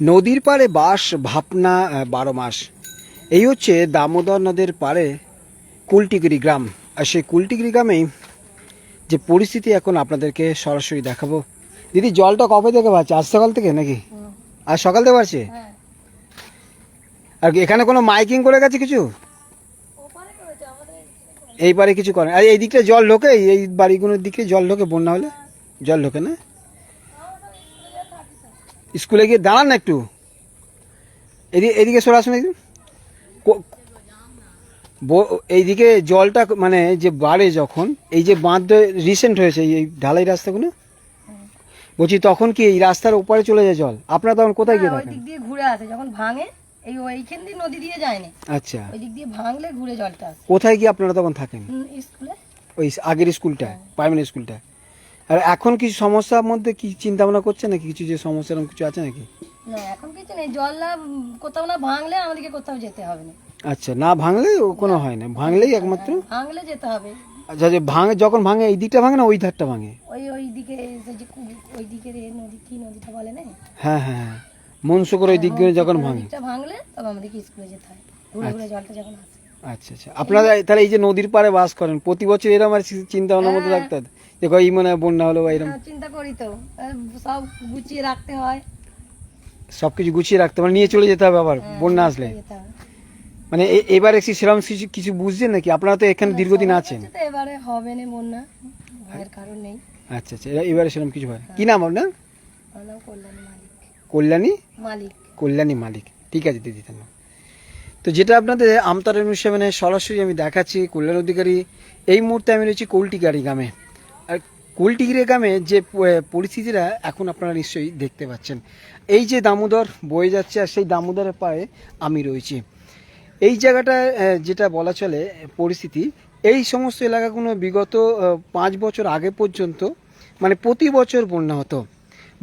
নদীর পাড়ে বাস ভাবনা বারো মাস। এই হচ্ছে দামোদর নদের পাড়ে কুলটিগিরি গ্রাম। আর সেই কুলটিগিরি গ্রামেই যে পরিস্থিতি এখন আপনাদেরকে সরাসরি দেখাবো। দিদি জলটা কবে থেকে পাচ্ছে আজ সকাল থেকে নাকি? আজ সকাল থেকে পাচ্ছে হ্যাঁ। আর কি এখানে কোনো মাইকিং করে গেছে কিছু? এই পারে কিছু করে আর এই দিকটা জল ঢোকে এই বাড়িগুলোর দিকে জল ঢোকে বন্যা হলে? জল ঢোকে না? স্কুলে গিয়ে দাঁড়ান না একটু। এদিকে এদিকে সরে আসুন একটু। এইদিকে জলটা মানে যে বাড়ে যখন এই যে বাঁধ রিসেন্ট হয়েছে এই ঢালাই রাস্তাগুলো বলছি তখন কি এই রাস্তার ওপারে চলে যায় জল? আপনারা তখন কোথায় গিয়ে হ্যাঁ, থাকেন? দিয়ে ঘুরে আসে যখন ভাঙে এই ওইখান দিয়ে নদী দিয়ে যায়নি। আচ্ছা। ওই দিক দিয়ে ভাঙলে ঘুরে জলটা আসে। কোথায় গিয়ে আপনারা তখন থাকেন? স্কুলে। ওই আগের স্কুলটা প্রাইমারি স্কুলটা আর এখন কিছু সমস্যার মধ্যে কি চিন্তা ভাবনা করছে নাকি কিছু যে সমস্যা এরকম কিছু আছে নাকি? না এখন কিছু নেই। জল না কোথাও না ভাঙলে আমাদেরকে কোথাও যেতে হবে না। আচ্ছা না ভাঙলে ও কোনো হয় না। ভাঙলেই একমাত্র? ভাঙলে যেতে হবে। আচ্ছা যে ভাঙে যখন ভাঙে এই দিকটা ভাঙে না ওই ধারটা ভাঙে? ওই ওই দিকে যে ওই দিকের নদী কি নদীটা বলে না? হ্যাঁ হ্যাঁ হ্যাঁ। মনসুকর ওই দিকগুলো যখন ভাঙে। দিকটা ভাঙলে তবে আমাদেরকে স্কুলে যেতে হয়। ঘুরে ঘুরে জলটা যখন আসে। আচ্ছা আচ্ছা। আপনারা তাহলে এই যে নদীর পাড়ে বাস করেন প্রতি বছর এরকম আর চিন্তা ভাবনার মধ্যে রাখতে হয়? যে কই মনে হয় বন্যা হলো এরকম হ্যাঁ, চিন্তা করি তো। সব গুছিয়ে রাখতে হয়। সব কিছু গুছিয়ে রাখতে মানে নিয়ে চলে যেতে হবে আবার বন্যা আসলে। মানে এবার একটু সেরকম কিছু কিছু বুঝছেন নাকি? আপনারা তো এখানে দীর্ঘদিন আছেন। এবারে হবে না বন্যা ভয়ের কারণ নেই। আচ্ছা আচ্ছা এবারে সেরকম কিছু হয় কি নাম আপনার? কল্যাণী মালিক। কল্যাণী? মালিক। ঠিক আছে দিদি ধন্যবাদ। তো যেটা আপনাদের আমতার সেভেনে সরাসরি আমি দেখাচ্ছি কল্যাণ অধিকারী এই মুহূর্তে আমি রয়েছি কৌলটিগাড়ি গ্রামে। কৌলটিগিরি গ্রামে যে পরিস্থিতিটা এখন আপনারা নিশ্চয়ই দেখতে পাচ্ছেন। এই যে দামোদর বয়ে যাচ্ছে আর সেই দামোদরের পায়ে আমি রয়েছি। এই জায়গাটা যেটা বলা চলে পরিস্থিতি, এই সমস্ত এলাকাগুলো বিগত পাঁচ বছর আগে পর্যন্ত মানে প্রতি বছর বন্যা হতো।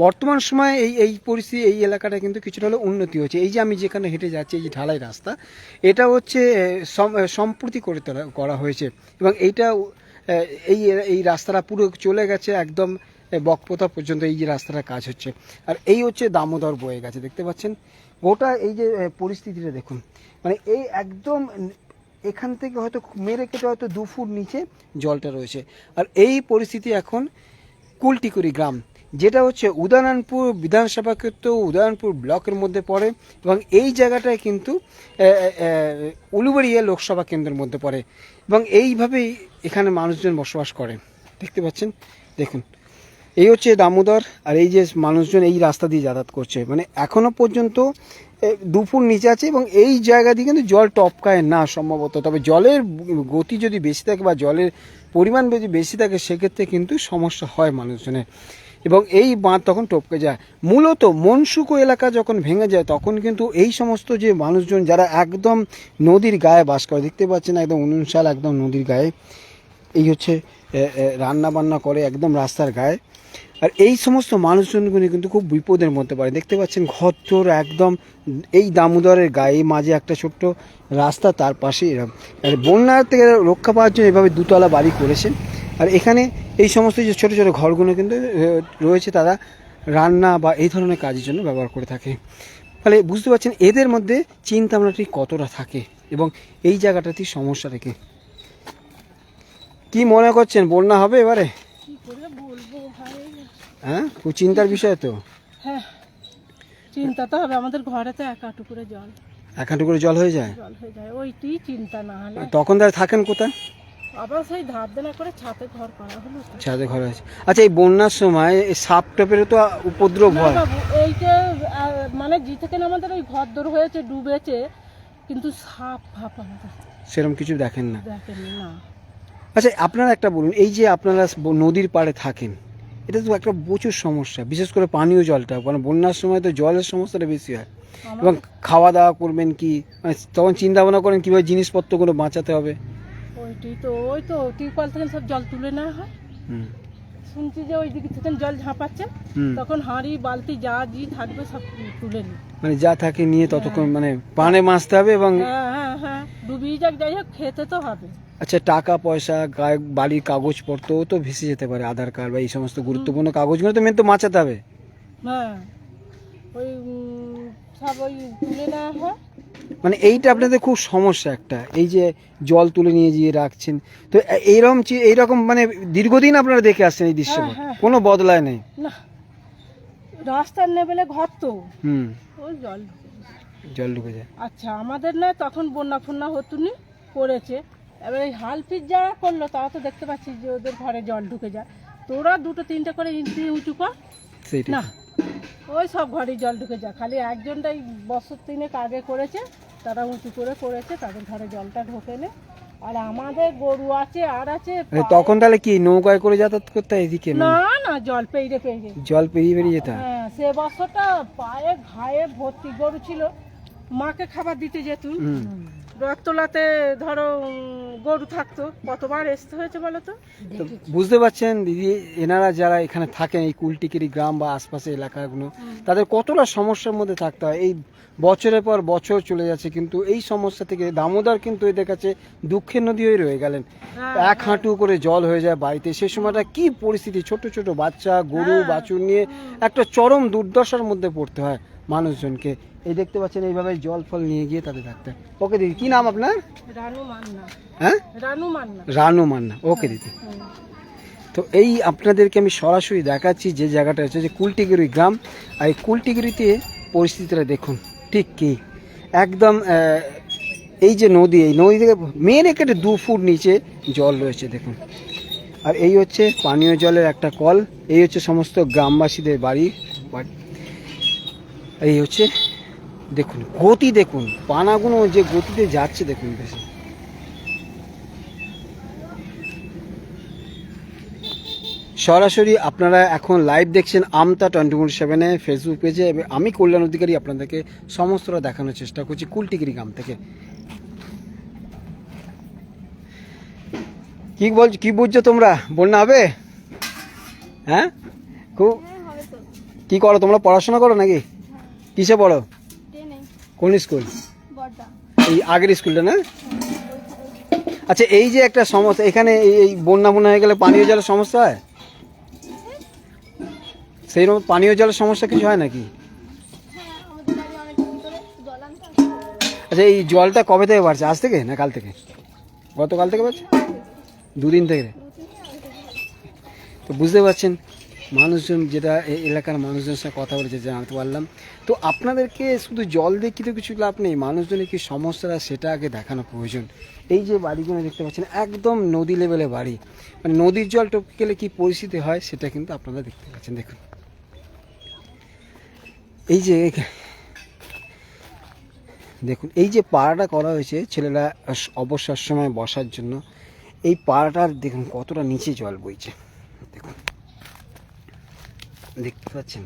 বর্তমান সময়ে এই এই পরিস্থিতি, এই এলাকাটা কিন্তু কিছুটা হলেও উন্নতি হচ্ছে এই যে আমি যেখানে হেঁটে যাচ্ছি, এই যে ঢালাই রাস্তা, এটা হচ্ছে সম্প্রতি করে তোলা, করা হয়েছে। এবং এইটা এই এই রাস্তাটা পুরো চলে গেছে একদম বকপথা পর্যন্ত এই যে রাস্তাটা কাজ হচ্ছে। আর এই হচ্ছে দামোদর বয়ে গেছে, দেখতে পাচ্ছেন? গোটা এই যে পরিস্থিতিটা দেখুন। মানে এই একদম এখান থেকে হয়তো মেরে কেটে হয়তো দু ফুট নিচে জলটা রয়েছে। আর এই পরিস্থিতি এখন কুলটিকুরি গ্রাম যেটা হচ্ছে উদয়নারায়ণপুর বিধানসভা ক্ষেত্র উদয়নারায়ণপুর ব্লকের মধ্যে পড়ে এবং এই জায়গাটায় কিন্তু উলুবেড়িয়া লোকসভা কেন্দ্রের মধ্যে পড়ে এবং এইভাবেই এখানে মানুষজন বসবাস করে। দেখতে পাচ্ছেন? দেখুন। এই হচ্ছে দামোদর আর এই যে মানুষজন এই রাস্তা দিয়ে যাতায়াত করছে। মানে এখনও পর্যন্ত দুপুর নিচে আছে এবং এই জায়গা দিয়ে কিন্তু জল টপকায় না সম্ভবত। তবে জলের গতি যদি বেশি থাকে বা জলের পরিমাণ যদি বেশি থাকে, সেক্ষেত্রে কিন্তু সমস্যা হয় মানুষজনের। এবং এই বাঁধ তখন টপকে যায়। মূলত মনসুকো এলাকা যখন ভেঙে যায়, তখন কিন্তু এই সমস্ত যে মানুষজন যারা একদম নদীর গায়ে বাস করে, দেখতে পাচ্ছেন একদম উনুনশাল একদম নদীর গায়ে, এই হচ্ছে রান্না বান্না করে একদম রাস্তার গায়ে। আর এই সমস্ত মানুষজনগুলি কিন্তু খুব বিপদের মধ্যে পড়ে। দেখতে পাচ্ছেন ঘর তোর একদম এই দামোদরের গায়ে, মাঝে একটা ছোট্ট রাস্তা তার পাশে এরকম আর বন্যার থেকে রক্ষা পাওয়ার জন্য এভাবে দুতলা বাড়ি করেছেন। আর এখানে এই সমস্ত যে ছোটো ছোটো ঘরগুলো কিন্তু রয়েছে তারা রান্না বা এই ধরনের কাজের জন্য ব্যবহার করে থাকে। ফলে বুঝতে পারছেন এদের মধ্যে চিন্তা ভাবনা ঠিক কতটা থাকে এবং এই জায়গাটাতে সমস্যা রেখে কি মনে করছেন বন্যা হবে এবারে? হ্যাঁ খুব চিন্তার বিষয় তো। হ্যাঁ চিন্তা তো হবে আমাদের ঘরে তো এক হাঁটু করে জল। এক হাঁটু করে জল হয়ে যায়? জল হয়ে যায় ওইটি চিন্তা না হলে। তখন তারা থাকেন কোথায়? আবার সেই ধার দেনা করে ছাতে ঘর করা হলো তো। ছাদে ঘরে আছে। আচ্ছা এই বন্যার সময় এই সাপ টাপেরও তো উপদ্রব না হয়। বাবু এইটা আহ, মানে জি থেকে আমাদের ওই ঘর দর হয়েছে ডুবেছে কিন্তু সাপ ফাপ আমাদের। সেরকম কিছু দেখেন না। দেখেনি না। আচ্ছা আপনারা একটা বলুন এই যে আপনারা ব- নদীর পাড়ে থাকেন এটা তো একটা প্রচুর সমস্যা বিশেষ করে পানীয় জলটা কারণ বন্যার সময় তো জলের সমস্যাটা বেশি হয়। এবং খাওয়া দাওয়া করবেন কি মানে তখন চিন্তা ভাবনা করেন কীভাবে জিনিসপত্রগুলো বাঁচাতে হবে। ওইটি তো ওই তো টিউবওয়েল থেকে সব জল তুলে নেওয়া হয়। শুনছি যে ওই দিকে থেকে জল ঝাঁপাচ্ছে। তখন হাঁড়ি বালতি যা জি থাকবে সব তুলে নি। মানে যা থাকে নিয়ে ততক্ষণ মানে পানে মাছতে হবে এবং হ্যাঁ হ্যাঁ হ্যাঁ। ডুবিয়ে যাক যাই হোক খেতে তো হবে। আচ্ছা টাকা পয়সা বাড়ির কাগজপত্রও তো ভেসে যেতে পারে আধার কার্ড বা এই সমস্ত গুরুত্বপূর্ণ কাগজগুলো তো মেন তো বাঁচাতে হবে। হ্যাঁ। ওই সব ওই তুলে নেওয়া হয়। মানে এইটা আপনাদের খুব সমস্যা একটা এই যে জল তুলে নিয়ে গিয়ে রাখছেন। তো এইরকম এইরকম মানে দীর্ঘদিন আপনারা দেখে আসছেন এই দৃশ্য হ্যাঁ, হ্যাঁ। কোনো বদলায় নেই? না। রাস্তার লেভেলে ঘর তো। হুম। ওই জল ঢুকে যায়। জল ঢুকে যায়। আচ্ছা আমাদের না তখন বন্যা ফন্যা হতুনি করেছে এবার এই হালফিট যারা করল তারা তো দেখতে পাচ্ছি যে ওদের ঘরে জল ঢুকে যায়। তোরা দুটো তিনটে করে ইঞ্চি উঁচু কর। না ওই সব ঘরেই জল ঢুকে যায়। খালি একজনটাই বছর তিনেক আগে করেছে তারা উঁচু করে করেছে তাদের ঘরে জলটা ঢোকে না। আর আমাদের গরু আছে আর আছে তখন তাহলে কি নৌকায় করে যাতায়াত করতে এদিকে? না না জল পেইরে পেইরে জল পেরিয়ে বেরিয়ে যেতে? হ্যাঁ সে বছরটা পায়ে ঘায়ে ভর্তি গরু ছিল। মাকে খাবার দিতে যেত রথতলাতে ধরো গরু থাকতো কতবার আসতে হয়েছে বলো তো? তো বুঝতে পারছেন দিদি এনারা যারা এখানে থাকেন এই কুলটিকিরি গ্রাম বা আশপাশে এলাকাগুলো তাদের কতটা সমস্যার মধ্যে থাকতে হয়? এই বছরের পর বছর চলে যাচ্ছে কিন্তু এই সমস্যা থেকে দামোদর কিন্তু এদের কাছে দুঃখের নদী হয়ে রয়ে গেলেন। হ্যাঁ, এক হাঁটু করে জল হয়ে যায় বাড়িতে। সেই সময়টা কি পরিস্থিতি? ছোট ছোট বাচ্চা গরু হ্যাঁ। বাছুর নিয়ে একটা চরম দুর্দশার মধ্যে পড়তে হয়। মানুষজনকে। এই দেখতে পাচ্ছেন এইভাবে জল ফল নিয়ে গিয়ে তাদের থাকতে ওকে দিদি কি নাম আপনার? রানু মান্না। হ্যাঁ? রানু মান্না। রানু মান্না। ওকে দিদি। তো এই আপনাদেরকে আমি সরাসরি দেখাচ্ছি যে জায়গাটা হচ্ছে যে কুলটিগিরি গ্রাম। আর এই কুলটিগিরিতে পরিস্থিতিটা দেখুন ঠিক কি? একদম এই যে নদী এই নদী থেকে মেন একেবারে দু ফুট নিচে জল রয়েছে দেখুন। আর এই হচ্ছে পানীয় জলের একটা কল। এই হচ্ছে সমস্ত গ্রামবাসীদের বাড়ি। বাড়ি এই হচ্ছে, দেখুন, গতি দেখুন পানাগুলো যে গতিতে যাচ্ছে, দেখুন বেশি। সরাসরি আপনারা এখন লাইভ দেখছেন আমতা টোয়েন্টি ফোর সেভেনে ফেসবুক পেজে এবং আমি কল্যাণ অধিকারী আপনাদেরকে সমস্তটা দেখানোর চেষ্টা করছি কুলটিগিরি গ্রাম থেকে। কি বল, কি বুঝছ তোমরা? বন্যা হবে? হ্যাঁ? খুব কি করো, তোমরা পড়াশোনা করো নাকি? কিসে পড়ো? কোন স্কুল? এই আগের স্কুলটা না? আচ্ছা এই যে একটা সমস্যা এখানে এই- বন্যা বন্যা হয়ে গেলে পানীয় জলের সমস্যা হয়? সেই রকম পানীয় জলের সমস্যা কিছু হয় নাকি? আচ্ছা এই জলটা কবে থেকে বাড়ছে? আজ থেকে না কাল থেকে? গতকাল থেকে বাড়ছে? দুদিন থেকে। তো বুঝতে পারছেন? মানুষজন যেটা এলাকার মানুষজনের সঙ্গে কথা বলেছে জানতে পারলাম। তো আপনাদেরকে শুধু জল দিয়ে কিন্তু কিছু লাভ নেই, মানুষজনের কি সমস্যাটা সেটা আগে দেখানো প্রয়োজন। এই যে বাড়িগুলো দেখতে পাচ্ছেন, একদম নদী লেভেলে বাড়ি। মানে নদীর জল টপকে গেলে কী পরিস্থিতি হয় সেটা কিন্তু আপনারা দেখতে পাচ্ছেন, দেখুন। এই যে দেখুন, এই যে পাড়াটা করা হয়েছে ছেলেরা অবসর সময় বসার জন্য, এই পাড়াটার দেখুন কতটা নিচে জল বইছে। দেখতে পাচ্ছেন?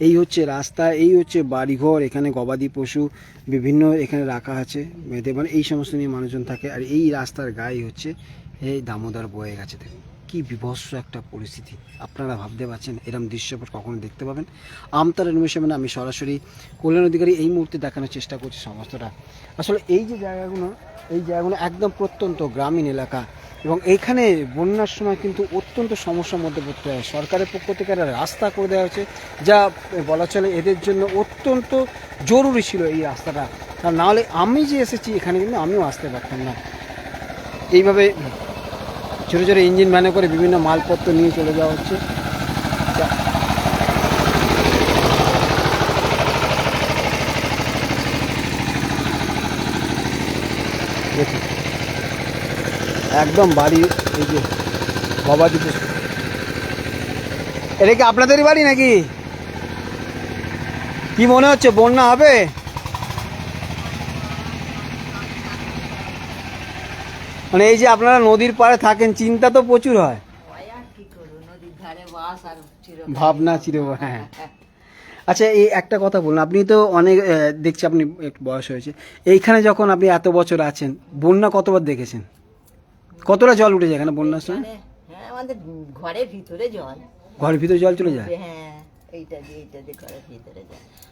এই হচ্ছে রাস্তা, এই হচ্ছে বাড়িঘর, এখানে গবাদি পশু বিভিন্ন এখানে রাখা আছে। বেঁধে মানে এই সমস্ত নিয়ে মানুষজন থাকে। আর এই রাস্তার গায়ে হচ্ছে এই দামোদর বয়ে গেছে। দেখুন, কি বিভৎস একটা পরিস্থিতি। আপনারা ভাবতে পারছেন, এরম দৃশ্যপট কখনো দেখতে পাবেন? আমতার অনুমেশনে আমি সরাসরি কল্যাণ অধিকারী এই মুহূর্তে দেখানোর চেষ্টা করছি সমস্তটা। আসলে এই যে জায়গাগুলো, এই জায়গাগুলো একদম প্রত্যন্ত গ্রামীণ এলাকা এবং এইখানে বন্যার সময় কিন্তু অত্যন্ত সমস্যার মধ্যে পড়তে হয়। সরকারের পক্ষ থেকে একটা রাস্তা করে দেওয়া হয়েছে, যা বলা চলে এদের জন্য অত্যন্ত জরুরি ছিল এই রাস্তাটা। কারণ নাহলে আমি যে এসেছি এখানে কিন্তু আমিও আসতে পারতাম না। এইভাবে ছোটো ছোটো ইঞ্জিন ভ্যানে করে বিভিন্ন মালপত্র নিয়ে চলে যাওয়া হচ্ছে। একদম বাড়ি, এই যে গবাদি পশু এটা কি আপনাদেরই বাড়ি নাকি? কি মনে হচ্ছে, বন্যা হবে? মানে এই যে আপনারা নদীর পাড়ে থাকেন, চিন্তা তো প্রচুর হয়। ভাবনা চির হ্যাঁ। আচ্ছা এই একটা কথা বলুন, আপনি তো অনেক দেখছি আপনি একটু বয়স হয়েছে। এইখানে যখন আপনি এত বছর আছেন, বন্যা কতবার দেখেছেন? কতটা জল উঠে যায় এখানে বন্যার সময়? হ্যাঁ আমাদের ঘরের ভিতরে জল। ঘরের ভিতরে জল চলে যায়? হ্যাঁ এইটা দিয়ে এইটা দিয়ে ঘরের ভিতরে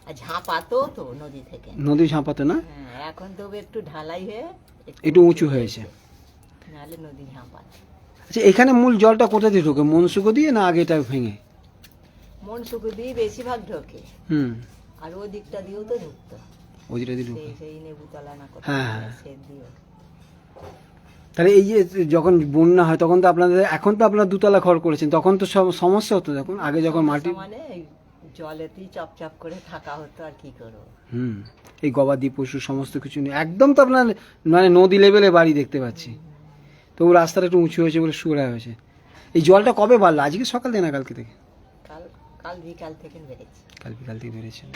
আর ঝাঁপাতো তো নদী থেকে। নদী ঝাঁপাতে না? হ্যাঁ এখন তো একটু ঢালাই হয়ে একটু উঁচু হয়েছে নাহলে নদী ঝাঁপাত আচ্ছা এখানে মূল জলটা কোথা দিয়ে ঢোকে? মনসুকো দিয়ে না আগে এটা ভেঙে? মন সুখু দিয়ে বেশিরভাগ ঢোকে। হুম। আর ওই দিকটা দিয়েও তো ঢুকতো। ওইটা দিল সেই সেই নেবুতলা না কোথায় হ্যাঁ, হ্যাঁ। তাহলে এই যে যখন বন্যা হয় তখন তো আপনাদের এখন তো আপনারা দুতলা ঘর করেছেন তখন তো সব সমস্যা হতো যখন আগে যখন মাটি মানে জলেতেই চপচপ করে থাকা হতো আর কি করব। হুম এই গবাদি পশু সমস্ত কিছু নিয়ে একদম তো আপনার মানে নদী লেভেলে বাড়ি দেখতে পাচ্ছি। তবু রাস্তাটা একটু উঁচু হয়েছে বলে সুরা হয়েছে। এই জলটা কবে বাড়লো? আজকে সকাল থেকে না কালকে থেকে? কাল কাল বিকাল থেকে বেড়েছে। কাল বিকাল থেকে বেড়েছেন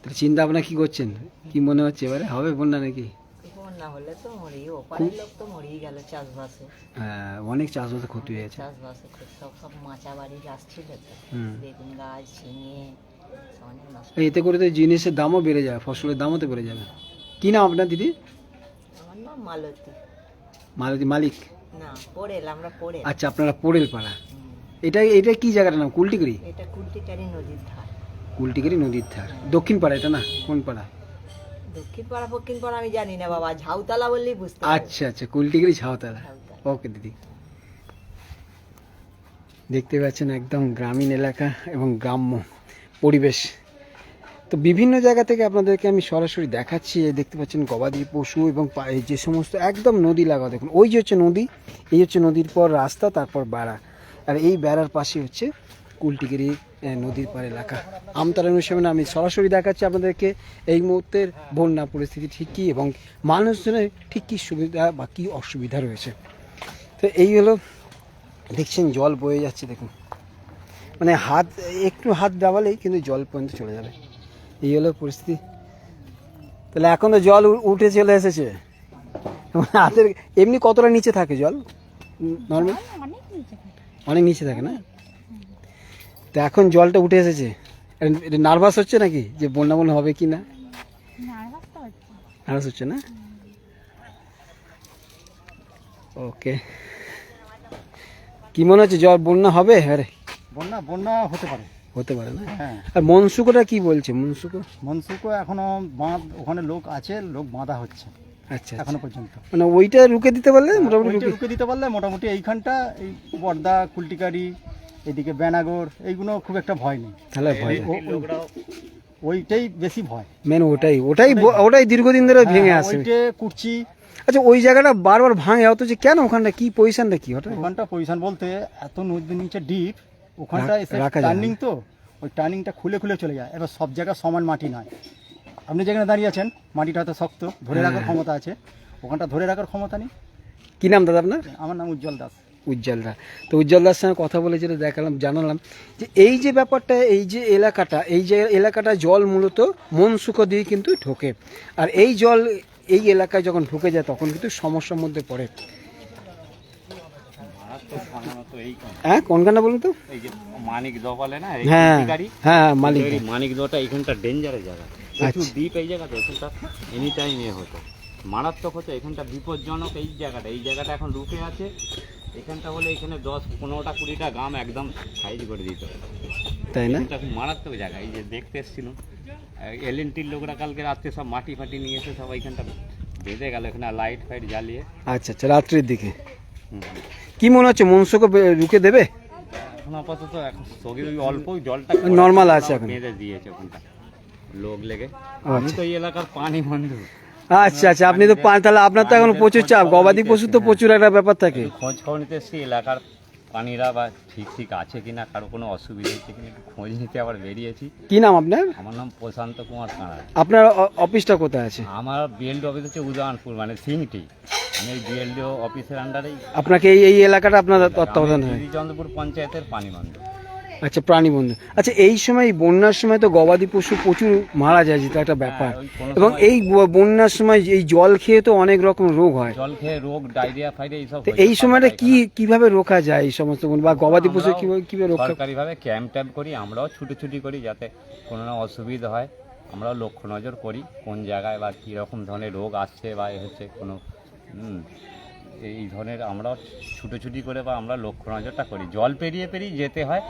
তাহলে চিন্তা ভাবনা কি করছেন? কি মনে হচ্ছে এবারে? হবে বন্যা নাকি? বন্যা হলে তো ওপারের লোক তো গেল চাষবাসে। হ্যাঁ অনেক চাষবাসে ক্ষতি হয়েছে। চাষবাসে সব সব মাচা বাড়ি তো। বেগুন গাছ ঝিঙে এতে করে তো জিনিসের দামও বেড়ে যায় ফসলের দামও তো বেড়ে যাবে। কি নাম আপনার দিদি? আমার নাম মালতী। মালতী মালিক? না পড়েল আমরা পড়েল। আচ্ছা আপনারা পোড়েল পাড়া। এটা এটা কি জায়গাটার নাম? কুলটিগড়ি? এটা কুলটিকারি নদীর ধার। কুলটিগড়ি নদীর ধার। দক্ষিণ পাড়া এটা না? কোন পাড়া? দক্ষিণ পাড়া আমি জানি না বাবা ঝাউতলা বললেই বুঝতে আচ্ছা আচ্ছা কুলটিগড়ি ঝাউতলা। ওকে দিদি। দেখতে পাচ্ছেন একদম গ্রামীণ এলাকা এবং গ্রাম্য পরিবেশ। তো বিভিন্ন জায়গা থেকে আপনাদেরকে আমি সরাসরি দেখাচ্ছি এই দেখতে পাচ্ছেন গবাদি পশু এবং যে সমস্ত একদম নদী লাগা দেখুন ওই যে হচ্ছে নদী এই হচ্ছে নদীর পর রাস্তা তারপর বেড়া। আর এই বেড়ার পাশে হচ্ছে কুলটিগিরি নদীর পার এলাকা। আমতারা অনুসরণে আমি সরাসরি দেখাচ্ছি আপনাদেরকে এই মুহূর্তের বন্যা পরিস্থিতি ঠিক কী এবং মানুষজনের ঠিক কী সুবিধা বা কী অসুবিধা রয়েছে। তো এই হলো দেখছেন জল বয়ে যাচ্ছে দেখুন। মানে হাত একটু হাত দাবালেই কিন্তু জল পর্যন্ত চলে যাবে। এই হলো পরিস্থিতি। তাহলে এখন তো জল উঠে চলে এসেছে। মানে হাতের এমনি কতটা নিচে থাকে জল? নর্মাল অনেক নিচে থাকে না? তো এখন জলটা উঠে এসেছে। এটা নার্ভাস হচ্ছে নাকি? যে বন্যা বন্যা হবে কি না? নার্ভাস হচ্ছে। না? ওকে। কি মনে হচ্ছে জল বন্যা হবে? আরে। বন্যা বন্যা হতে পারে। হতে পারে না? হ্যাঁ। আর মনসুকোটা কি বলছে? মনসুকো মনসুকো এখনও বাঁধ ওখানে লোক আছে লোক বাঁধা হচ্ছে। আচ্ছা আচ্ছা। এখনও পর্যন্ত। মানে ওইটা রুকে দিতে পারলে মোটামুটি রুকে দিতে পারলে মোটামুটি এইখানটা এই বর্দা কুলটিকারি এদিকে বেনাগর এইগুলো খুব একটা ভয় নেই। তাহলে ভয় ওইটাই বেশি ভয়। মেন ওটাই ওটাই ব- ওটাই দীর্ঘদিন ধরে ভেঙে হ্যাঁ, আসে ওইটে আচ্ছা ওই জায়গাটা বারবার ভাঙে অথচ কেন ওখানটা কি পজিশনটা কি? ওটা ওখানটা পজিশন বলতে এত নদীর নিচে ডিপ ওখানটা রাখ- এসে রাখা যায় না। টার্নিং তো ওই টার্নিংটা খুলে খুলে চলে যায়। এবার সব জায়গা সমান মাটি নয়। আপনি যেখানে দাঁড়িয়ে আছেন মাটিটা হয়তো শক্ত ধরে রাখার হ্যাঁ। ক্ষমতা আছে। ওখানটা ধরে রাখার ক্ষমতা নেই। কি নাম দাদা আপনার? আমার নাম উজ্জ্বল দাস। উজ্জ্বলদা। তো উজ্জ্বলদার সঙ্গে কথা বলে যেটা দেখালাম জানালাম যে এই যে ব্যাপারটা এই যে এলাকাটা এই যে এলাকাটা জল মূলত মনসুকো দিয়ে কিন্তু ঢোকে। আর এই জল এই এলাকায় যখন ঢুকে যায় তখন কিন্তু সমস্যার মধ্যে পড়ে। হ্যাঁ কোনখানটা বলুন তো? মানিক দ বলে না হ্যাঁ হ্যাঁ মালিক মানিক দটা এখানটা ডেঞ্জারের জায়গা। প্রচুর আচ্ছা। দ্বীপ এই জায়গাটা এখানটা এনি টাইম এ হতো। মারাত্মক হতো এখানটা বিপজ্জনক এই জায়গাটা। এই জায়গাটা এখন রুখে আছে। এখানটা হলে এখানে দশ পনেরোটা কুড়িটা গ্রাম একদম সাইজ করে দিত তাই না? খুব মারাত্মক জায়গা এই যে দেখতে এসেছিলাম। এল এন টির লোকরা কালকে রাত্রে সব মাটি ফাটি নিয়ে এসে সব এখানটা বেঁধে গেল এখানে লাইট ফাইট জ্বালিয়ে। আচ্ছা আচ্ছা রাত্রির দিকে। কি মনে হচ্ছে মনসুকো রুখে দেবে? এখন আপাতত এখন ওই অল্প জলটা Normal আছে এখন। বেঁধে দিয়েছে ওখানটা লোক লেগে। আচ্ছা। আমি তো এই এলাকার পানি বন্ধু। আচ্ছা আচ্ছা আপনি তো পা- তাহলে আপনার তো এখন প্রচুর চাপ। গবাদি পশু তো প্রচুর একটা ব্যাপার থাকে। খোঁজ খবর নিতে এসেছি এলাকার পানিরা বা ঠিক ঠিক আছে কিনা কারও কোনো অসুবিধা হচ্ছে কিনা খোঁজ নিতে আবার বেরিয়েছি। কি নাম আপনার? আমার নাম প্রশান্ত কুমার কাঁড়া আপনার অফিসটা কোথায় আছে? আমার বিএলডি অফিস হচ্ছে উদয়নপুর মানে সিংটি আমি এই বিএলডি অফিসের আন্ডারেই আপনাকে এই এই এলাকাটা আপনার তত্ত্বাবধান হয়। চন্দ্রপুর পঞ্চায়েতের পানি বন্ধ আচ্ছা প্রাণী বন্ধু। আচ্ছা এই সময় বন্যার সময় তো গবাদি পশু প্রচুর মারা যায় যেটা একটা ব্যাপার। হ্যাঁ, কোনো এবং এই বন্যার সময় এই জল খেয়ে তো অনেক রকম রোগ হয়। জল খেয়ে রোগ ডায়রিয়া ফাইরিয়া এইসব এই সময়টা কি কীভাবে রোখা যায় এই সমস্ত? বা গবাদি পশু কীভাবে কীভাবে রক্ষা সরকারিভাবে ক্যাম্প ট্যাম্প করি আমরাও ছুটোছুটি করি যাতে কোনো না অসুবিধা হয়। আমরাও লক্ষ্য নজর করি কোন জায়গায় বা কীরকম ধরনের রোগ আসছে বা এ হচ্ছে কোনো এই ধরনের আমরা ছুটোছুটি করে বা আমরা লক্ষ্য নজরটা করি। জল পেরিয়ে পেরিয়ে যেতে হয়।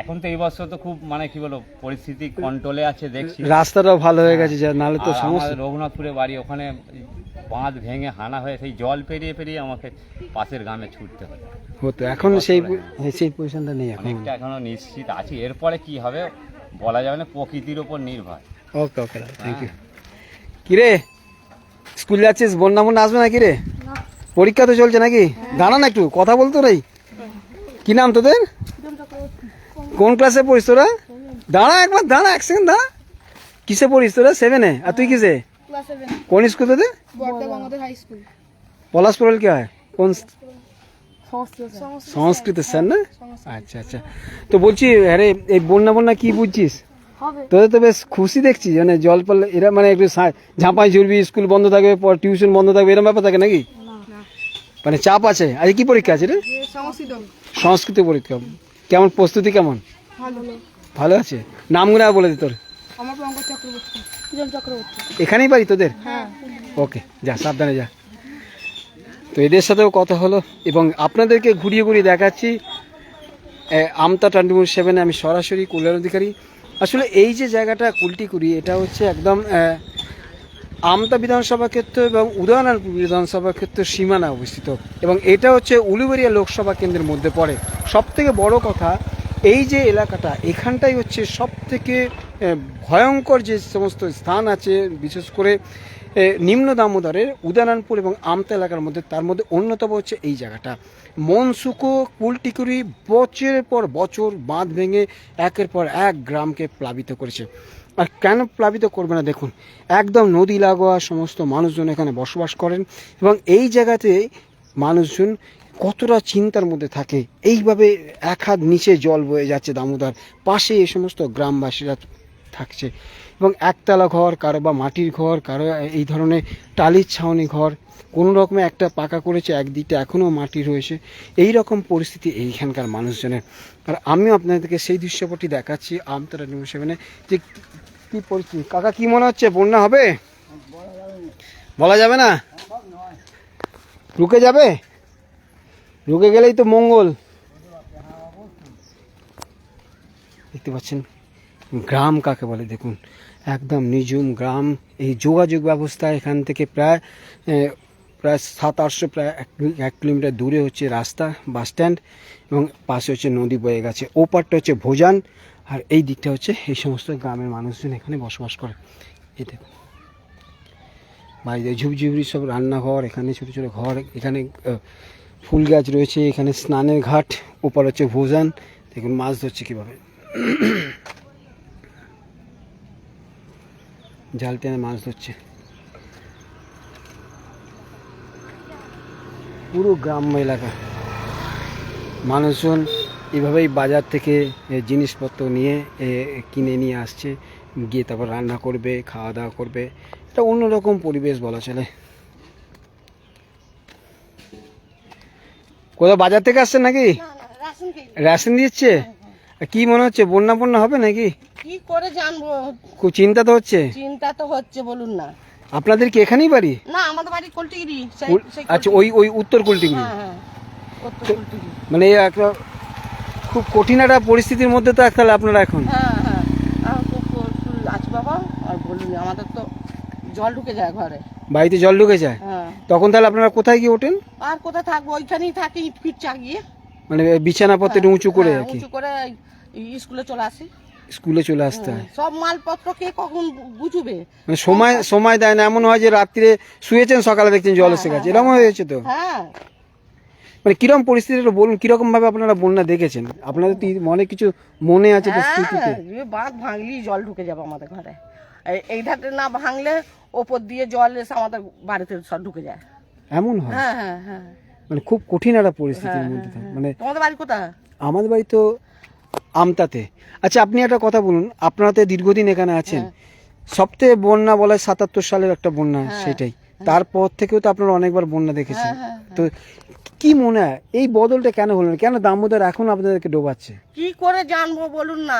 এখন তো এই বছর তো খুব মানে কি বলো পরিস্থিতি কন্ট্রোলে আছে দেখছি। রাস্তাটাও ভালো হয়ে গেছে যা নাহলে তো সমস্যা। রঘুনাথপুরে বাড়ি ওখানে বাঁধ ভেঙে হানা হয়ে সেই জল পেরিয়ে পেরিয়ে আমাকে পাশের গ্রামে ছুটতে হয়। হতো এখন সেই হ্যাঁ, সেই পজিশনটা নেই অনেকটা এখনও নিশ্চিত আছি। এরপরে কি হবে বলা যাবে না প্রকৃতির ওপর নির্ভর। ওকে ওকে থ্যাংক ইউ কিরে? স্কুল যাচ্ছিস? বন্যা বন্যা আসবে নাকি রে? পরীক্ষা তো চলছে নাকি? দাঁড়া না একটু কথা বলতো রে কি নাম তোদের? কোন ক্লাসে পড়িস তোরা? দাঁড়া একবার দাঁড়া এক সেকেন্ড দাঁড়া। কিসে পড়িস তোরা? সেভেনে আর তুই কিসে? কোন স্কুল তোদের? পলাশপুর কি হয়? কোন সংস্কৃত স্যার না? আচ্ছা আচ্ছা। তো বলছি আরে এই বন্যা বন্যা কি বুঝছিস? তোদের তো বেশ খুশি দেখছি মানে জল পড়লে এরা মানে একটু ঝাঁপাই ঝুলবি স্কুল বন্ধ থাকবে টিউশন বন্ধ থাকবে এরকম ব্যাপার থাকে নাকি? মানে চাপ আছে? আজ কি পরীক্ষা আছে রে? সংস্কৃত পরীক্ষা। কেমন? প্রস্তুতি কেমন? ভালো আছে? নামগুলো বলে দি তোর। এখানেই পারি তোদের? ওকে, যা, সাবধানে যা। তো এদের সাথেও কথা হলো এবং আপনাদেরকে ঘুরিয়ে ঘুরিয়ে দেখাচ্ছি। আমতা টান্ডুমুর সেভেনে আমি সরাসরি কল্যাণ অধিকারী। আসলে এই যে জায়গাটা কুলটিকুড়ি এটা হচ্ছে একদম আমতা বিধানসভা ক্ষেত্র এবং উদয়নারপুর বিধানসভা ক্ষেত্র সীমানা অবস্থিত। এবং এটা হচ্ছে উলুবেরিয়া লোকসভা কেন্দ্রের মধ্যে পড়ে। সব থেকে বড় কথা, এই যে এলাকাটা, এখানটাই হচ্ছে সব থেকে ভয়ঙ্কর যে সমস্ত স্থান আছে, বিশেষ করে নিম্ন দামোদরের উদয়নানপুর এবং আমতা এলাকার মধ্যে, তার মধ্যে অন্যতম হচ্ছে এই জায়গাটা। মনসুকো কুলটিকুরি বছরের পর বছর বাঁধ ভেঙে একের পর এক গ্রামকে প্লাবিত করেছে। আর কেন প্লাবিত করবে না দেখুন, একদম নদী লাগোয়া সমস্ত মানুষজন এখানে বসবাস করেন এবং এই জায়গাতে মানুষজন কতটা চিন্তার মধ্যে থাকে। এইভাবে এক হাত নিচে জল বয়ে যাচ্ছে দামোদার, পাশে এই সমস্ত গ্রামবাসীরা থাকছে। এবং একতলা ঘর, কারও বা মাটির ঘর, কারও এই ধরনের টালির ছাউনি ঘর, কোনো রকমে একটা পাকা করেছে, একদিকটা এখনও মাটি রয়েছে। এই রকম পরিস্থিতি এইখানকার মানুষজনের। আর আমিও আপনাদেরকে সেই দৃশ্যপটটি দেখাচ্ছি আমতলা নিউজ সেভেনে। যে কী পরিস্থিতি? কাকা, কি মনে হচ্ছে? বন্যা হবে? বলা যাবে না? রুকে যাবে? রুকে গেলেই তো মঙ্গল। দেখতে পাচ্ছেন? গ্রাম কাকে বলে? দেখুন, একদম নিঝুম গ্রাম। এই যোগাযোগ ব্যবস্থা এখান থেকে প্রায় প্রায় সাত আটশো, প্রায় এক কিলোমিটার দূরে হচ্ছে রাস্তা, বাস স্ট্যান্ড এবং পাশে হচ্ছে নদী বয়ে গেছে। ওপারটা হচ্ছে ভোজান আর এই দিকটা হচ্ছে এই সমস্ত গ্রামের মানুষজন এখানে বসবাস করে। এই দেখুন। বাড়িতে ঝুপঝুপড়ি সব রান্নাঘর, এখানে ছোটো ছোটো ঘর, এখানে ফুল গাছ রয়েছে, এখানে স্নানের ঘাট, ওপার হচ্ছে ভোজান। দেখুন, মাছ ধরছে কীভাবে। জাল টেনে মাছ ধরছে। পুরো গ্রাম্য এলাকা। মানুষজন এভাবেই বাজার থেকে জিনিসপত্র নিয়ে কিনে নিয়ে আসছে। গিয়ে তারপর রান্না করবে খাওয়া দাওয়া করবে। এটা অন্যরকম পরিবেশ বলা চলে। কোথাও বাজার থেকে আসছে নাকি? রেশন দিচ্ছে? কি মনে হচ্ছে বন্যা বন্যা হবে নাকি? কি করে জানব? খুব চিন্তা তো হচ্ছে। চিন্তা তো হচ্ছে বলুন না। আপনাদের কি এখানেই বাড়ি? না আমাদের বাড়ি কলটিগিরি আচ্ছা ওই ওই উত্তর কুলটিগুলি হ্যাঁ হ্যাঁ কলটিগিরি। মানে একটা খুব কঠিন একটা পরিস্থিতির মধ্যে তো তাহলে আপনারা এখন। হ্যাঁ হ্যাঁ। আছে বাবা আর বলুন আমাদের তো জল ঢুকে যায় ঘরে। বাড়িতে জল ঢুকে যায়? হ্যাঁ। তখন তাহলে আপনারা কোথায় গিয়ে ওঠেন? আর কোথায় থাকব? ওইখানেই থাকি ইট ফিট চাগিয়ে মানে বিছানাপত্র একটু উঁচু করে হ্যাঁ, আর কি। উঁচু করে স্কুলে চলে আসি। স্কুলে চলে আসতে হয়। সব মালপত্র কে কখন বুঝবে? মানে সময় সময় দেয় না। এমন হয় যে রাত্রিরে শুয়েছেন সকালে দেখছেন জল এসে গেছে। এরকম হয়েছে তো? হ্যাঁ। মানে কীরকম পরিস্থিতি বলুন? কীরকম ভাবে আপনারা বন্যা দেখেছেন? আপনাদের তো মনে কিছু মনে আছে তো স্মৃতিতে? হ্যাঁ, বাঁধ ভাঙলেই জল ঢুকে যাবে আমাদের ঘরে। এই ধারে না ভাঙলে ওপর দিয়ে জল এসে আমাদের বাড়িতে সব ঢুকে যায়। এমন হয়? হ্যাঁ হ্যাঁ হ্যাঁ। মানে খুব কঠিন একটা পরিস্থিতির মধ্যে থাকে। মানে তোমাদের বাড়ি কোথায়? আমাদের বাড়ি তো আমতাতে। আচ্ছা আপনি একটা কথা বলুন আপনারা তো দীর্ঘদিন এখানে আছেন। সবথেকে বন্যা বলা হয় সাতাত্তর সালের একটা বন্যা সেটাই। তারপর থেকেও তো আপনারা অনেকবার বন্যা দেখেছেন। তো কি মনে হয় এই বদলটা কেন হলো না? কেন দামোদর এখন আপনাদেরকে ডোবাচ্ছে? কি করে জানব বলুন না?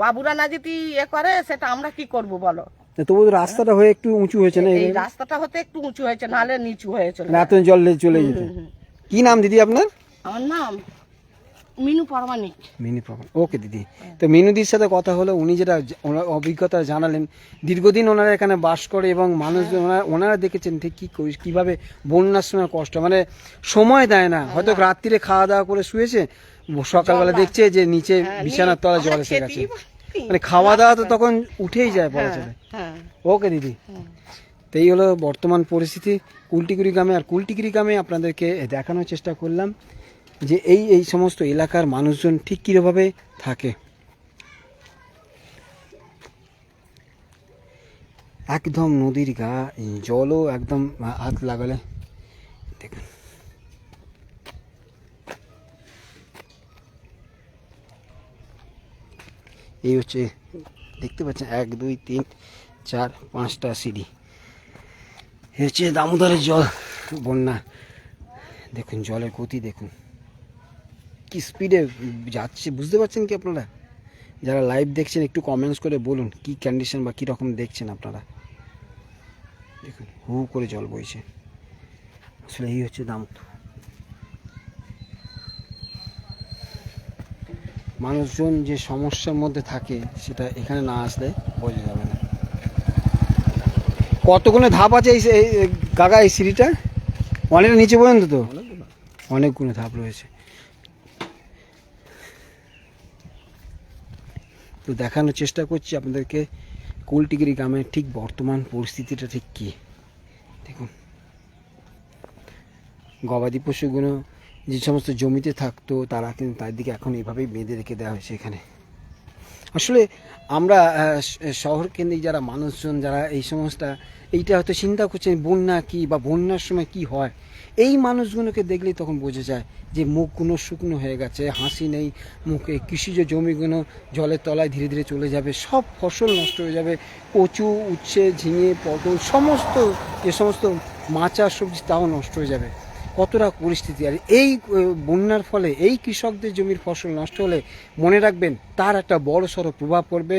বাবুরা না যদি এ করে সেটা আমরা কি করব বলো? তবু রাস্তাটা হয়ে একটু উঁচু হয়েছে না? এই রাস্তাটা হতে একটু উঁচু হয়েছে নাহলে নিচু হয়ে চলে এত জল চলে যেত কি নাম দিদি আপনার? আমার নাম মিনু পরমানিক মিনি ওকে দিদি। তো মিনুদির সাথে কথা হলো উনি যেটা ওনার অভিজ্ঞতা জানালেন। দীর্ঘদিন ওনারা এখানে বাস করে এবং মানুষজন ওনারা ওনারা দেখেছেন ঠিক কী করি- কীভাবে বন্যার সময় কষ্ট মানে সময় দেয় না। হয়তো রাত্রিরে খাওয়া দাওয়া করে শুয়েছে সকালবেলা দেখছে যে নিচে বিছানার তলা জল এসে গেছে। মানে খাওয়া দাওয়া তো তখন উঠেই যায় বলা চলে। হ্যাঁ। ওকে দিদি। তো এই হলো বর্তমান পরিস্থিতি কুলটিগুড়ি গ্রামে। আর কুলটিগুড়ি গ্রামে আপনাদেরকে দেখানোর চেষ্টা করলাম যে এই এই সমস্ত এলাকার মানুষজন ঠিক কীভাবে থাকে। একদম নদীর গা জলও একদম হাত লাগালে দেখুন। এই হচ্ছে, দেখতে পাচ্ছেন, এক, দুই, তিন, চার, পাঁচটা সিঁড়ি। এ হচ্ছে দামোদরের জল বন্যা। দেখুন, জলের গতি দেখুন। কি স্পিডে যাচ্ছে, বুঝতে পারছেন কি আপনারা? যারা লাইভ দেখছেন, একটু কমেন্টস করে বলুন, কি কন্ডিশন বা কীরকম দেখছেন আপনারা? দেখুন, হু করে জল বইছে। আসলে এই হচ্ছে দামোদর মানুষজন যে সমস্যার মধ্যে থাকে, সেটা এখানে না আসলে বোঝা যাবে না। কতগুলো ধাপ আছে এই কাকা এই সিঁড়িটা? অনেকটা নিচে পর্যন্ত তো? অনেকগুলো ধাপ রয়েছে। তো দেখানোর চেষ্টা করছি আপনাদেরকে কুলটিগিরি গ্রামের ঠিক বর্তমান পরিস্থিতিটা ঠিক কী। দেখুন। গবাদি পশুগুলো যে সমস্ত জমিতে থাকতো, তারা কিন্তু তার দিকে এখন এইভাবেই বেঁধে রেখে দেওয়া হয়েছে এখানে। আসলে আমরা শহর কেন্দ্রিক যারা মানুষজন, যারা এই সমস্ত, এইটা হয়তো চিন্তা করছেন, বন্যা কি বা বন্যার সময় কি হয়? এই মানুষগুলোকে দেখলেই তখন বোঝা যায় যে মুখগুলো শুকনো হয়ে গেছে, হাসি নেই, মুখে কৃষিজ জমিগুলো জলের তলায় ধীরে ধীরে চলে যাবে, সব ফসল নষ্ট হয়ে যাবে, কচু, উচ্ছে, ঝিঙে, পটল, সমস্ত, যে সমস্ত মাচা সবজি, তাও নষ্ট হয়ে যাবে। কতটা পরিস্থিতি? আর এই বন্যার ফলে এই কৃষকদের জমির ফসল নষ্ট হলে মনে রাখবেন, তার একটা বড় সড়ো প্রভাব পড়বে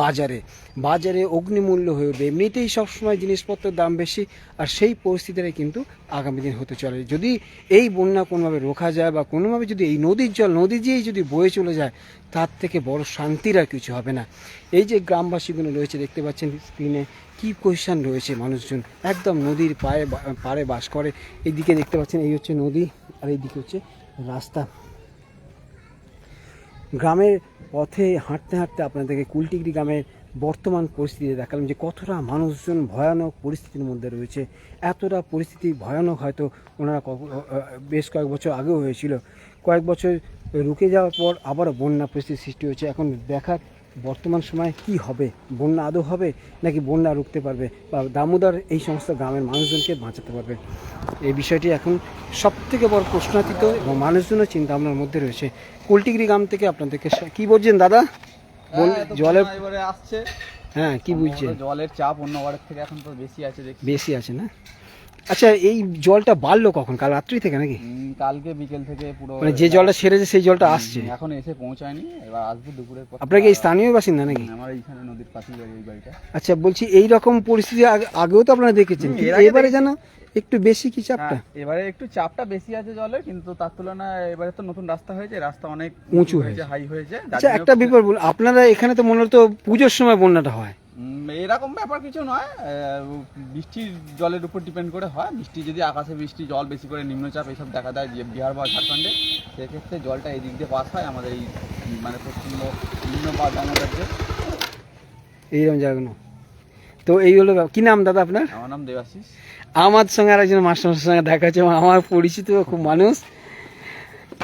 বাজারে। বাজারে অগ্নিমূল্য হয়ে উঠবে। এমনিতেই সবসময় জিনিসপত্রের দাম বেশি, আর সেই পরিস্থিতিটাই কিন্তু আগামী দিন হতে চলে। যদি এই বন্যা কোনোভাবে রোখা যায় বা কোনোভাবে যদি এই নদীর জল, নদী দিয়েই যদি বয়ে চলে যায়, তার থেকে বড় শান্তির আর কিছু হবে না। এই যে গ্রামবাসীগুলো রয়েছে, দেখতে পাচ্ছেন স্ক্রিনে কি পজিশন রয়েছে মানুষজন? একদম নদীর পায়ে পাড়ে বাস করে। এইদিকে দেখতে পাচ্ছেন, এই হচ্ছে নদী, আর এইদিকে হচ্ছে রাস্তা। গ্রামের পথে হাঁটতে হাঁটতে আপনাদেরকে কুলটিগড়ি গ্রামের বর্তমান পরিস্থিতি দেখালাম যে কতটা মানুষজন ভয়ানক পরিস্থিতির মধ্যে রয়েছে। এতটা পরিস্থিতি ভয়ানক হয়তো ওনারা বেশ কয়েক বছর আগেও হয়েছিল। কয়েক বছর রুকে যাওয়ার পর আবার বন্যা পরিস্থিতির সৃষ্টি হয়েছে। এখন দেখার বর্তমান সময়ে কি হবে? বন্যা আদৌ হবে নাকি বন্যা রুখতে পারবে? বা দামোদর এই সমস্ত গ্রামের মানুষজনকে বাঁচাতে পারবে? এই বিষয়টি এখন সব থেকে বড় প্রশ্নাতীত এবং মানুষজনের চিন্তা ভাবনার মধ্যে রয়েছে। কুলটিগিরি গ্রাম থেকে আপনাদেরকে কি বলছেন দাদা? বল- জলের আসছে। হ্যাঁ কি বুঝছেন? জলের চাপ অন্য বারের থেকে এখন তো বেশি আছে বেশি আছে না? আচ্ছা এই জলটা বাড়লো কখন? কাল রাত্রি থেকে নাকি? কালকে বিকেল থেকে পুরো মানে যে জলটা সেরেছে সেই জলটা আসছে। এখন এসে পৌঁছায়নি এবার আসবে দুপুরের পর। আপনার কি স্থানীয় বাসিন্দা নাকি? আমার এইখানে নদীর পাশেই বাড়ি এই বাড়িটা। আচ্ছা বলছি এই রকম পরিস্থিতি আগে- আগেও তো আপনারা দেখেছেন। এবারে যেন একটু বেশি কি চাপটা? হ্যাঁ, এবারে একটু চাপটা বেশি আছে জলে কিন্তু তার তুলনায় এবারে তো নতুন রাস্তা হয়েছে রাস্তা অনেক উঁচু হয়েছে। হাই হয়েছে আচ্ছা একটা ব্যাপার বলুন আপনারা এখানে তো মনে মূলত পুজোর সময় বন্যাটা হয়। এরকম ব্যাপার কিছু নয়। বৃষ্টির জলের উপর ডিপেন্ড করে হয়। বৃষ্টি যদি আকাশে বৃষ্টি জল বেশি করে নিম্নচাপ এইসব দেখা দেয় যে বিহার বা ঝাড়খণ্ডে সেক্ষেত্রে জলটা এই দিক দিয়ে পাস হয় আমাদের এই মানে পশ্চিমবঙ্গ নিম্ন বা এইরকম জায়গাগুলো তো এই হলো। কি নাম দাদা আপনার? আমার নাম দেবাশিস। আমার সঙ্গে আর একজন মাস্টারের সঙ্গে দেখা হচ্ছে। আমার পরিচিত খুব মানুষ।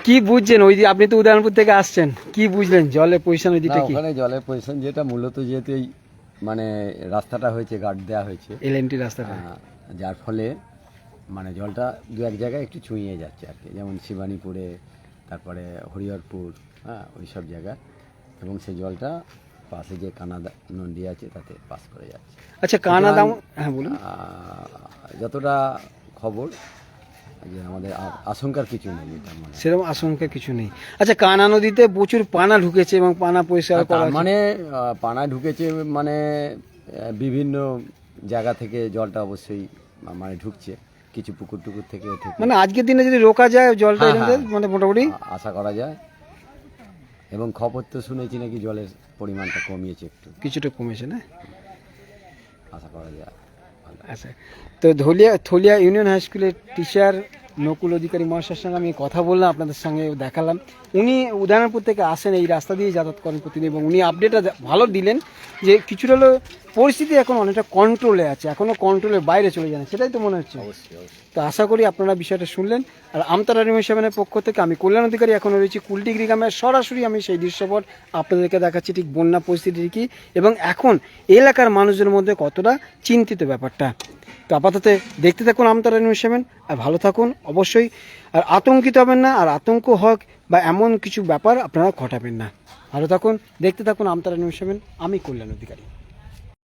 কি বুঝছেন? ওই আপনি তো উদয়নপুর থেকে আসছেন। কি বুঝলেন? জলের পজিশন ওই না দিকটা কি জলের পজিশন যেটা মূলত যেহেতু এই মানে রাস্তাটা হয়েছে গার্ড দেওয়া হয়েছে। এলএনটি রাস্তাটা? যার ফলে মানে জলটা দু এক জায়গায় একটু ছুঁয়ে যাচ্ছে আর কি। যেমন শিবানীপুরে তারপরে হরিহরপুর হ্যাঁ ওই সব জায়গা। এবং সেই জলটা পাশে যে কানাদা নদী আছে তাতে পাস করে যাচ্ছে। আচ্ছা কানা দাম হ্যাঁ বলুন। যতটা খবর যে আমাদের আশঙ্কার কিছু নেই মানে। সেরকম আশঙ্কা কিছু নেই। আচ্ছা কানা নদীতে প্রচুর পানা ঢুকেছে এবং পানা পরিষ্কার করা মানে পানায় ঢুকেছে মানে বিভিন্ন জায়গা থেকে জলটা অবশ্যই মানে ঢুকছে। কিছু পুকুর টুকুর থেকে মানে আজকের দিনে যদি রোকা যায় জলটা হ্যাঁ, হ্যাঁ। মানে মোটামুটি? আশা করা যায়। এবং খবর তো শুনেছি নাকি জলের পরিমাণটা কমিয়েছে একটু। কিছুটা কমেছে না? আশা করা যায়। আচ্ছা। তো ধলিয়া থলিয়া ইউনিয়ন হাই স্কুলের টিচার নকুল অধিকারী মহাশয়ের সঙ্গে আমি কথা বললাম আপনাদের সঙ্গে দেখালাম। উনি উদয়নপুর থেকে আসেন এই রাস্তা দিয়ে যাতায়াত করেন প্রতিদিন এবং উনি আপডেটটা ভালো দিলেন যে কিছুটা হলো পরিস্থিতি এখন অনেকটা কন্ট্রোলে আছে এখনও কন্ট্রোলের বাইরে চলে যায় না সেটাই তো মনে হচ্ছে। তো আশা করি আপনারা বিষয়টা শুনলেন। আর আমতার আমতারা সেভেনের পক্ষ থেকে আমি কল্যাণ অধিকারী এখন রয়েছি কুলটিগ্রি গ্রামে সরাসরি আমি সেই দৃশ্যপট আপনাদেরকে দেখাচ্ছি ঠিক বন্যা পরিস্থিতি কি এবং এখন এলাকার মানুষদের মধ্যে কতটা চিন্তিত ব্যাপারটা। তো আপাতত দেখতে থাকুন আমতারা নিউজ সেভেন, আর ভালো থাকুন অবশ্যই। আর আতঙ্কিত হবেন না, আর আতঙ্ক হোক বা এমন কিছু ব্যাপার আপনারা ঘটাবেন না। ভালো থাকুন, দেখতে থাকুন আমতারা নিউজ সেভেন, আমি কল্যাণ অধিকারী।